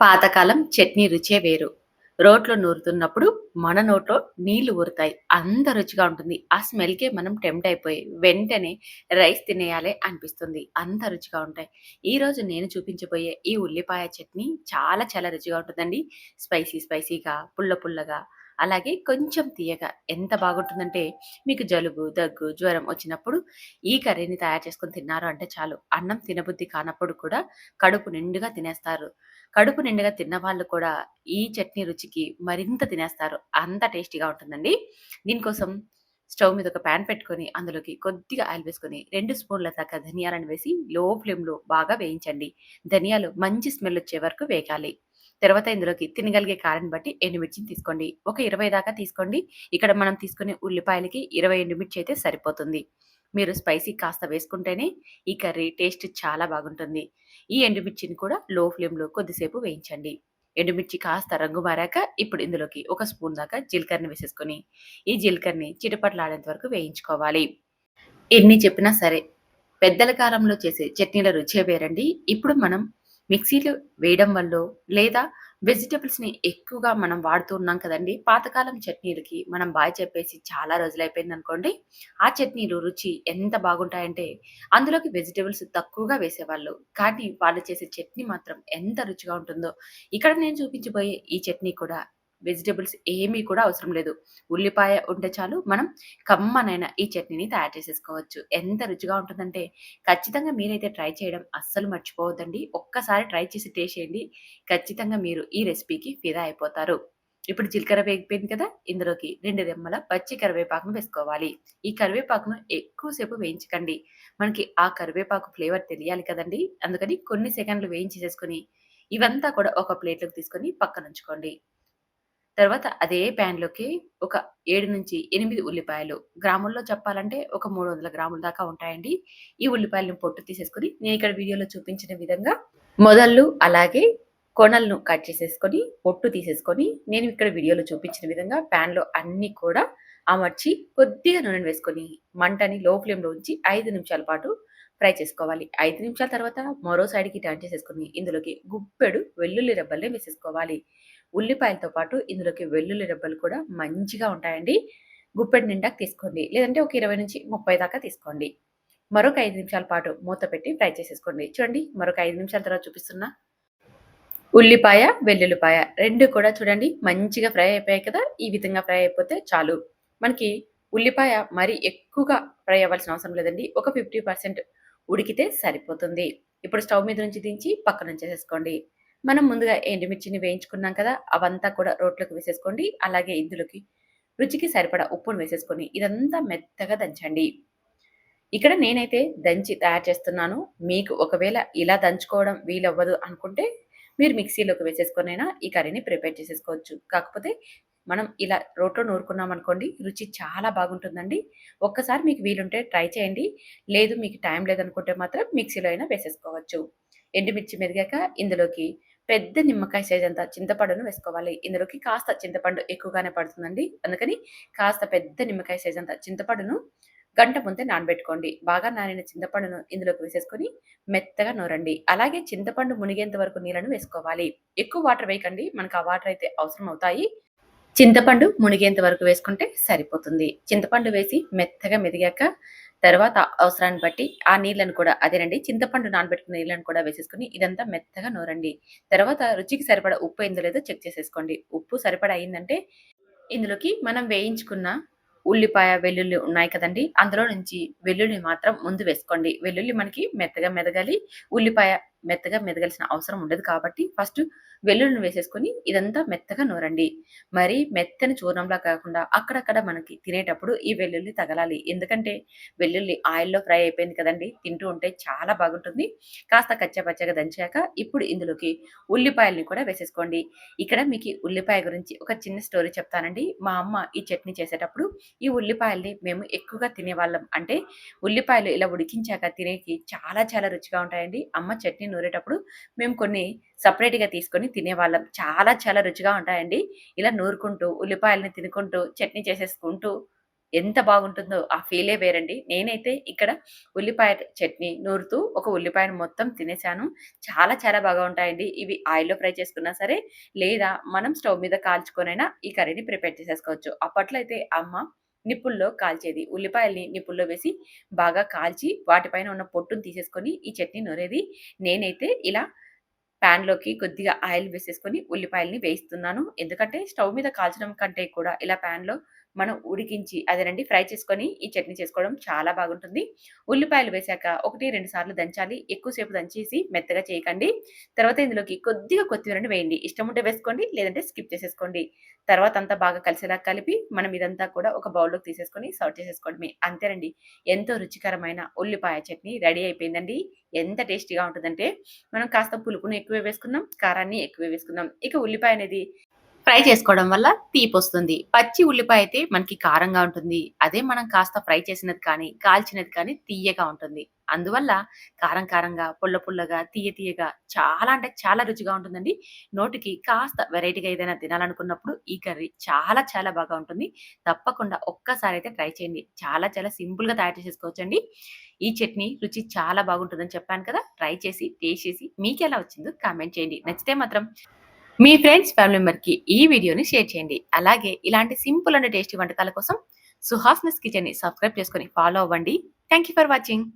పాతకాలం చట్నీ రుచే వేరు. రోట్లో నూరుతున్నప్పుడు మన నోట్లో నీళ్ళు ఊరుతాయి. అంత రుచిగా ఉంటుంది. ఆ స్మెల్‌కే మనం టెంప్ట్ అయిపోయి వెంటనే రైస్ తినేయాలి అనిపిస్తుంది. అంత రుచిగా ఉంటాయి. ఈరోజు నేను చూపించబోయే ఈ ఉల్లిపాయ చట్నీ చాలా చాలా రుచిగా ఉంటుందండి. స్పైసీ స్పైసీగా, పుల్ల పుల్లగా అలాగే కొంచెం తియ్యగా ఎంత బాగుంటుందంటే మీకు జలుబు, దగ్గు, జ్వరం వచ్చినప్పుడు ఈ కర్రీని తయారు చేసుకొని తిన్నారు అంటే చాలు అన్నం తినబుద్ధి కానప్పుడు కూడా కడుపు నిండుగా తినేస్తారు. కడుపు నిండుగా తిన్నవాళ్ళు కూడా ఈ చట్నీ రుచికి మరింత తినేస్తారు. అంత టేస్టీగా ఉంటుందండి. దీనికోసం స్టవ్ మీద ఒక ప్యాన్ పెట్టుకొని, అందులోకి కొద్దిగా ఆయిల్ వేసుకొని, రెండు స్పూన్ల దాకా ధనియాలను వేసి లో ఫ్లేమ్‌లో బాగా వేయించండి. ధనియాలు మంచి స్మెల్ వచ్చే వరకు వేగాలి. తర్వాత ఇందులోకి తినగలిగే కారాన్ని బట్టి ఎండుమిర్చిని తీసుకోండి. ఒక 20 దాకా తీసుకోండి. ఇక్కడ మనం తీసుకునే ఉల్లిపాయలకి 20 ఎండుమిర్చి అయితే సరిపోతుంది. మీరు స్పైసీ కాస్త వేసుకుంటేనే ఈ కర్రీ టేస్ట్ చాలా బాగుంటుంది. ఈ ఎండుమిర్చిని కూడా లో ఫ్లేమ్‌లో కొద్దిసేపు వేయించండి. ఎండుమిర్చి కాస్త రంగు మారాక ఇప్పుడు ఇందులోకి ఒక స్పూన్ దాకా జీలకర్రని వేసేసుకొని, ఈ జీలకర్రని చిటపట్లాడేంత వరకు వేయించుకోవాలి. ఎన్ని చెప్పినా సరే, పెద్దల కాలంలో చేసే చట్నీల రుచే వేరండి. ఇప్పుడు మనం మిక్సీలో వేయడం వల్ల లేదా వెజిటబుల్స్‌ని ఎక్కువగా మనం వాడుతూ ఉన్నాం కదండీ! పాతకాలం చట్నీలకి మనం బాయ్ చెప్పేసి చాలా రోజులైపోయిందనుకోండి. ఆ చట్నీలు రుచి ఎంత బాగుంటాయంటే అందులోకి వెజిటబుల్స్ తక్కువగా వేసేవాళ్ళు. కానీ వాళ్ళు చేసే చట్నీ మాత్రం ఎంత రుచిగా ఉంటుందో. ఇక్కడ నేను చూపించబోయే ఈ చట్నీ కూడా వెజిటబుల్స్ ఏమీ కూడా అవసరం లేదు. ఉల్లిపాయ ఉంటే చాలు మనం కమ్మనైన ఈ చట్నీని తయారు చేసేసుకోవచ్చు. ఎంత రుచిగా ఉంటుందంటే ఖచ్చితంగా మీరైతే ట్రై చేయడం అస్సలు మర్చిపోవద్దండి. ఒక్కసారి ట్రై చేసి టేస్ట్ చేయండి. ఖచ్చితంగా మీరు ఈ రెసిపీకి ఫిదా అయిపోతారు. ఇప్పుడు జీలకర్ర వేగిపోయింది కదా! ఇందులోకి రెండు రెమ్మల పచ్చి కరివేపాకును వేసుకోవాలి. ఈ కరివేపాకును ఎక్కువసేపు వేయించకండి. మనకి ఆ కరివేపాకు ఫ్లేవర్ తెలియాలి కదండీ! అందుకని కొన్ని సెకండ్లు వేయించేసేసుకొని, ఇవంతా కూడా ఒక ప్లేట్‌లోకి తీసుకొని పక్కన ఉంచుకోండి తర్వాత అదే ప్యాన్‌లోకి ఒక 7-8 ఉల్లిపాయలు గ్రాముల్లో చెప్పాలంటే ఒక 300 గ్రాముల దాకా ఉంటాయండి. ఈ ఉల్లిపాయలను పొట్టు తీసేసుకొని నేను ఇక్కడ వీడియోలో చూపించిన విధంగా మొదళ్ళు అలాగే కొనలను కట్ చేసేసుకొని, పొట్టు తీసేసుకొని, నేను ఇక్కడ వీడియోలో చూపించిన విధంగా ప్యాన్‌లో అన్నీ కూడా అమర్చి కొద్దిగా నూనెను వేసుకొని మంటని లో ఫ్లేమ్‌లో ఉంచి 5 నిమిషాల పాటు ఫ్రై చేసుకోవాలి. 5 నిమిషాల తర్వాత మరో సైడ్‌కి టర్న్ చేసేసుకొని ఇందులోకి గుప్పెడు వెల్లుల్లి రెబ్బల్ని వేసేసుకోవాలి. ఉల్లిపాయలతో పాటు ఇందులోకి వెల్లుల్లి రెబ్బలు కూడా మంచిగా ఉంటాయండి. గుప్పెడు నిండా తీసుకోండి. లేదంటే ఒక 20-30 దాకా తీసుకోండి. మరొక ఐదు నిమిషాల పాటు మూత పెట్టి ఫ్రై చేసేసుకోండి. చూడండి మరొక ఐదు నిమిషాల తర్వాత చూపిస్తున్నా. ఉల్లిపాయ, వెల్లుల్లిపాయ రెండు కూడా చూడండి మంచిగా ఫ్రై అయిపోయాయి కదా! ఈ విధంగా ఫ్రై అయిపోతే చాలు. మనకి ఉల్లిపాయ మరి ఎక్కువగా ఫ్రై అవ్వాల్సిన అవసరం లేదండి. ఒక 50% ఉడికితే సరిపోతుంది. ఇప్పుడు స్టవ్ మీద నుంచి దించి పక్కనుంచేసేసుకోండి. మనం ముందుగా ఎండుమిర్చిని వేయించుకున్నాం కదా! అవంతా కూడా రోట్లోకి వేసేసుకోండి. అలాగే ఇందులోకి రుచికి సరిపడా ఉప్పును వేసేసుకొని ఇదంతా మెత్తగా దంచండి. ఇక్కడ నేనైతే దంచి తయారు చేస్తున్నాను. మీకు ఒకవేళ ఇలా దంచుకోవడం వీలవ్వదు అనుకుంటే మీరు మిక్సీలోకి వేసేసుకొనైనా ఈ కర్రీని ప్రిపేర్ చేసేసుకోవచ్చు. కాకపోతే మనం ఇలా రోట్లో నూరుకున్నామనుకోండి రుచి చాలా బాగుంటుందండి. ఒక్కసారి మీకు వీలుంటే ట్రై చేయండి. లేదు మీకు టైం లేదనుకుంటే మాత్రం మిక్సీలో అయినా వేసేసుకోవచ్చు. ఎండుమిర్చి మెదిగాక ఇందులోకి పెద్ద నిమ్మకాయ సైజ్ అంత చింతపండును వేసుకోవాలి. ఇందులోకి కాస్త చింతపండు ఎక్కువగానే పడుతుందండి. అందుకని కాస్త పెద్ద నిమ్మకాయ సైజ్ అంత చింతపండును గంట ముందే నానబెట్టుకోండి. బాగా నానిన చింతపండును ఇందులోకి వేసేసుకొని మెత్తగా నూరండి. అలాగే చింతపండు మునిగేంత వరకు నీళ్ళను వేసుకోవాలి. ఎక్కువ వాటర్ వేయకండి. మనకు ఆ వాటర్ అయితే అవసరం అవుతాయి. చింతపండు మునిగేంత వరకు వేసుకుంటే సరిపోతుంది. చింతపండు వేసి మెత్తగా మెదిగాక తర్వాత అవసరాన్ని బట్టి ఆ నీళ్ళను కూడా అదేనండి చింతపండు నానబెట్టుకున్న నీళ్ళను కూడా వేసేసుకొని ఇదంతా మెత్తగా నూరండి. తర్వాత రుచికి సరిపడా ఉప్పు అయిందో లేదో చెక్ చేసేసుకోండి. ఉప్పు సరిపడా అయిందంటే ఇందులోకి మనం వేయించుకున్న ఉల్లిపాయ, వెల్లుల్లి ఉన్నాయి కదండి అందులో నుంచి వెల్లుల్లి మాత్రం ముందు వేసుకోండి. వెల్లుల్లి మనకి మెత్తగా మెదగాలి. ఉల్లిపాయ మెత్తగా మెదగాల్సిన అవసరం ఉండదు కాబట్టి ఫస్ట్ వెల్లుల్లిని వేసేసుకొని ఇదంతా మెత్తగా నూరండి. మరి మెత్తని చూర్ణంలా కాకుండా అక్కడక్కడ మనకి తినేటప్పుడు ఈ వెల్లుల్లి తగలాలి. ఎందుకంటే వెల్లుల్లి ఆయిల్‌లో ఫ్రై అయిపోయింది కదండి తింటూ ఉంటే చాలా బాగుంటుంది. కాస్త కచ్చపచ్చగా దంచాక ఇప్పుడు ఇందులోకి ఉల్లిపాయల్ని కూడా వేసేసుకోండి. ఇక్కడ మీకు ఉల్లిపాయ గురించి ఒక చిన్న స్టోరీ చెప్తానండి. మా అమ్మ ఈ చట్నీ చేసేటప్పుడు ఈ ఉల్లిపాయల్ని మేము ఎక్కువగా తినేవాళ్ళం. అంటే ఉల్లిపాయలు ఇలా ఉడికించాక తినేకి చాలా చాలా రుచిగా ఉంటాయండి. అమ్మ చట్నీ నూరేటప్పుడు మేము కొన్ని సపరేట్గా తీసుకొని తినేవాళ్ళం. చాలా చాలా రుచిగా ఉంటాయండి. ఇలా నూరుకుంటూ, ఉల్లిపాయల్ని తినుకుంటూ, చట్నీ చేసేసుకుంటూ ఎంత బాగుంటుందో ఆ ఫీలే వేరండి. నేనైతే ఇక్కడ ఉల్లిపాయ చట్నీ నూరుతూ ఒక ఉల్లిపాయను మొత్తం తినేసాను. చాలా చాలా బాగా ఉంటాయండి. ఇవి ఆయిల్‌లో ఫ్రై చేసుకున్నా సరే, లేదా మనం స్టవ్ మీద కాల్చుకొనైనా ఈ కర్రీని ప్రిపేర్ చేసేసుకోవచ్చు. అప్పట్లో అయితే అమ్మ నిప్పుల్లో కాల్చేది. ఉల్లిపాయల్ని నిప్పుల్లో వేసి బాగా కాల్చి వాటిపైన ఉన్న పొట్టుని తీసేసుకొని ఈ చట్నీ నూరేది. నేనైతే ఇలా పాన్‌లోకి కొద్దిగా ఆయిల్ వేసేసుకొని ఉల్లిపాయల్ని వేయిస్తున్నాను. ఎందుకంటే స్టవ్ మీద కాల్చడం కంటే కూడా ఇలా పాన్‌లో మనం ఉడికించి అదేనండి ఫ్రై చేసుకొని ఈ చట్నీ చేసుకోవడం చాలా బాగుంటుంది. ఉల్లిపాయలు వేశాక 1, 2 సార్లు దంచాలి. ఎక్కువసేపు దంచేసి మెత్తగా చేయకండి. తర్వాత ఇందులోకి కొద్దిగా కొత్తిమీరని వేయండి. ఇష్టం ఉంటే వేసుకోండి. లేదంటే స్కిప్ చేసేసుకోండి. తర్వాత అంతా బాగా కలిసేలా కలిపి మనం ఇదంతా కూడా ఒక బౌల్‌లోకి తీసేసుకొని సర్వ్ చేసేసుకోవడమే. అంతేనండి. ఎంతో రుచికరమైన ఉల్లిపాయ చట్నీ రెడీ అయిపోయిందండి. ఎంత టేస్టీగా ఉంటుందంటే మనం కాస్త పులుపును ఎక్కువే వేసుకున్నాం. కారాన్ని ఎక్కువే వేసుకున్నాం. ఇక ఉల్లిపాయ అనేది ఫ్రై చేసుకోవడం వల్ల తీపి వస్తుంది పచ్చి ఉల్లిపాయ అయితే మనకి కారంగా ఉంటుంది. అదే మనం కాస్త ఫ్రై చేసినది కానీ, కాల్చినది కానీ తియ్యగా ఉంటుంది. అందువల్ల కారం కారంగా, పుల్ల పుల్లగా, తియ్య తియ్యగా చాలా అంటే చాలా రుచిగా ఉంటుందండి. నోటికి కాస్త వెరైటీగా ఏదైనా తినాలనుకున్నప్పుడు ఈ కర్రీ చాలా చాలా బాగా ఉంటుంది. తప్పకుండా ఒక్కసారి అయితే ట్రై చేయండి. చాలా చాలా సింపుల్‌గా తయారు చేసేసుకోవచ్చండి. ఈ చట్నీ రుచి చాలా బాగుంటుందని చెప్పాను కదా! ట్రై చేసి, టేస్ట్ చేసి మీకు ఎలా వచ్చిందో కామెంట్ చేయండి. నచ్చితే మాత్రం మీ ఫ్రెండ్స్, ఫ్యామిలీ మెంబర్‌కి ఈ వీడియోని షేర్ చేయండి. అలాగే ఇలాంటి సింపుల్ అండ్ టేస్టీ వంటకాల కోసం సుహాస్నస్ కిచెన్‌ని సబ్స్క్రైబ్ చేసుకొని ఫాలో అవ్వండి. Thank you for watching.